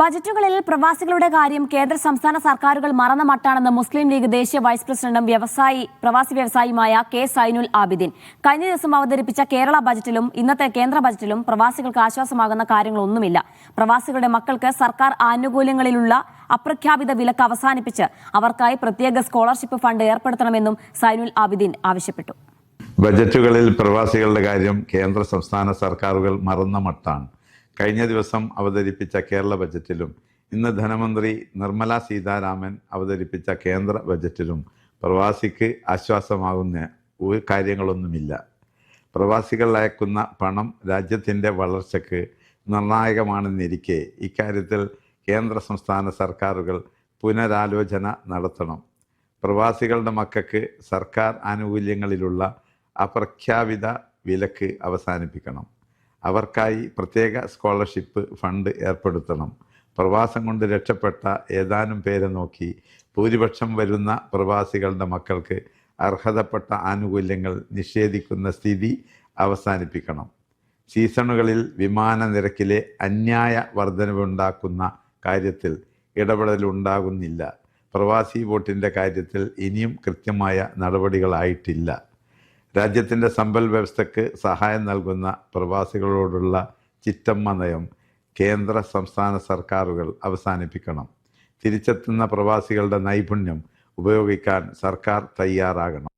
ബജറ്റുകളിൽ പ്രവാസികളുടെ കാര്യം കേന്ദ്ര സംസ്ഥാന സർക്കാരുകൾ മറന്ന മട്ടാണെന്ന് മുസ്ലിം ലീഗ് ദേശീയ വൈസ് പ്രസിഡന്റും വ്യവസായി പ്രവാസി വ്യവസായിയുമായ കെ സൈനുൽ ആബിദിൻ. കഴിഞ്ഞ ദിവസം അവതരിപ്പിച്ച കേരള ബജറ്റിലും ഇന്നത്തെ കേന്ദ്ര ബജറ്റിലും പ്രവാസികൾക്ക് ആശ്വാസമാകുന്ന കാര്യങ്ങളൊന്നുമില്ല. പ്രവാസികളുടെ മക്കൾക്ക് സർക്കാർ ആനുകൂല്യങ്ങളിലുള്ള അപ്രഖ്യാപിത വിലക്ക് അവസാനിപ്പിച്ച് അവർക്കായി പ്രത്യേക സ്കോളർഷിപ്പ് ഫണ്ട് ഏർപ്പെടുത്തണമെന്നും സൈനുൽ ആബിദിൻ ആവശ്യപ്പെട്ടു. ബജറ്റുകളിൽ പ്രവാസികളുടെ കാര്യം കേന്ദ്ര സംസ്ഥാന സർക്കാരുകൾ മറന്ന മട്ടാണ്. കഴിഞ്ഞ ദിവസം അവതരിപ്പിച്ച കേരള ബജറ്റിലും ഇന്ന് ധനമന്ത്രി നിർമ്മല സീതാരാമൻ അവതരിപ്പിച്ച കേന്ദ്ര ബജറ്റിലും പ്രവാസിക്ക് ആശ്വാസമാകുന്ന ഒരു കാര്യങ്ങളൊന്നുമില്ല. പ്രവാസികൾ അയക്കുന്ന പണം രാജ്യത്തിന്റെ വളർച്ചയ്ക്ക് നിർണായകമാണെന്നിരിക്കെ ഇക്കാര്യത്തിൽ കേന്ദ്ര സംസ്ഥാന സർക്കാരുകൾ പുനരാലോചന നടത്തണം. പ്രവാസികളുടെ മക്കൾക്ക് സർക്കാർ ആനുകൂല്യങ്ങളിലുള്ള അപ്രഖ്യാപിത വിലക്ക് അവസാനിപ്പിക്കണം. അവർക്കായി പ്രത്യേക സ്കോളർഷിപ്പ് ഫണ്ട് ഏർപ്പെടുത്തണം. പ്രവാസം കൊണ്ട് രക്ഷപ്പെട്ട ഏതാനും പേരെ നോക്കി ഭൂരിപക്ഷം വരുന്ന പ്രവാസികളുടെ മക്കൾക്ക് അർഹതപ്പെട്ട ആനുകൂല്യങ്ങൾ നിഷേധിക്കുന്ന സ്ഥിതി അവസാനിപ്പിക്കണം. സീസണുകളിൽ വിമാന നിരക്കിലെ അന്യായ വർധനവുണ്ടാക്കുന്ന കാര്യത്തിൽ ഇടപെടലുണ്ടാകുന്നില്ല പ്രവാസി വോട്ടിന്റെ കാര്യത്തിൽ ഇനിയും കൃത്യമായ നടപടികളായിട്ടില്ല. രാജ്യത്തിന്റെ സമ്പൽ വ്യവസ്ഥയ്ക്ക് സഹായം നൽകുന്ന പ്രവാസികളോടുള്ള ചിറ്റമ്മ നയം കേന്ദ്ര സംസ്ഥാന സർക്കാരുകൾ അവസാനിപ്പിക്കണം. തിരിച്ചെത്തുന്ന പ്രവാസികളുടെ നൈപുണ്യം ഉപയോഗിക്കാൻ സർക്കാർ തയ്യാറാകണം.